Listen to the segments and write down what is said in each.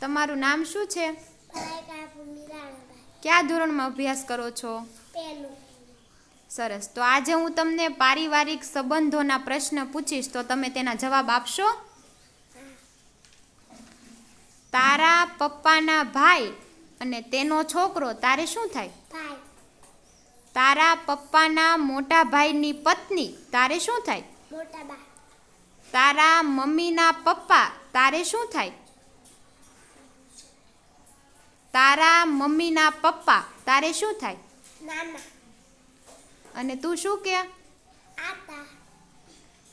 તમારું નામ શું છે? કયા ધોરણમાં અભ્યાસ કરો છો? સરસ. તો આજે હું તમને પારિવારિક સંબંધોના પ્રશ્ન પૂછીશ તો તમે તેના જવાબ આપશો? તારા પપ્પાના ભાઈ અને તેનો છોકરો તારે શું થાય? તારા પપ્પાના મોટા ભાઈની પત્ની તારે શું થાય? તારા મમ્મીના પપ્પા તારે શું થાય? તારા મમ્મીના પપ્પા તારે શું થાય? નાના. અને તું શું કે? આતા.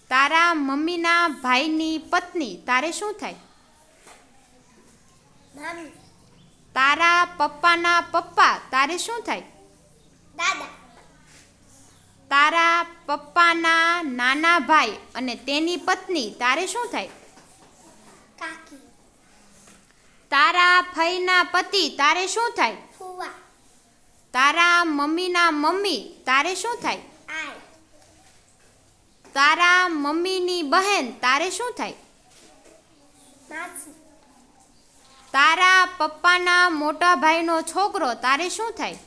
તારા મમ્મીના ભાઈની પત્ની તારે શું થાય? મમ્મી. તારા પપ્પાના પપ્પા તારે શું થાય? દાદા. તારા પપ્પાના નાના ભાઈ અને તેની પત્ની તારે શું થાય? તારા ફઈના પતિ તારે શું થાય? ફુવા. તારા મમ્મીના મમ્મી તારે શું થાય? તારા મમ્મીની બહેન તારે શું થાય? માસી. તારા પપ્પાના મોટા ભાઈનો છોકરો તારે શું થાય?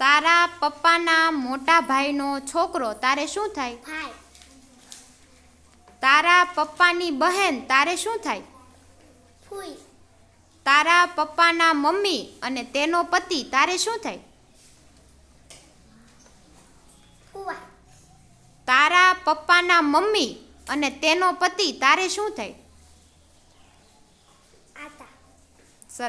તારા પપ્પાના મોટા ભાઈનો છોકરો તારે શું થાય? તારા પપ્પાની બહેન તારે શું થાય? ફૂઈ તારા પપ્પાના મમ્મી અને તેનો પતિ તારે શું થાય? તારા પપ્પાના મમ્મી અને તેનો પતિ તારે શું થાય?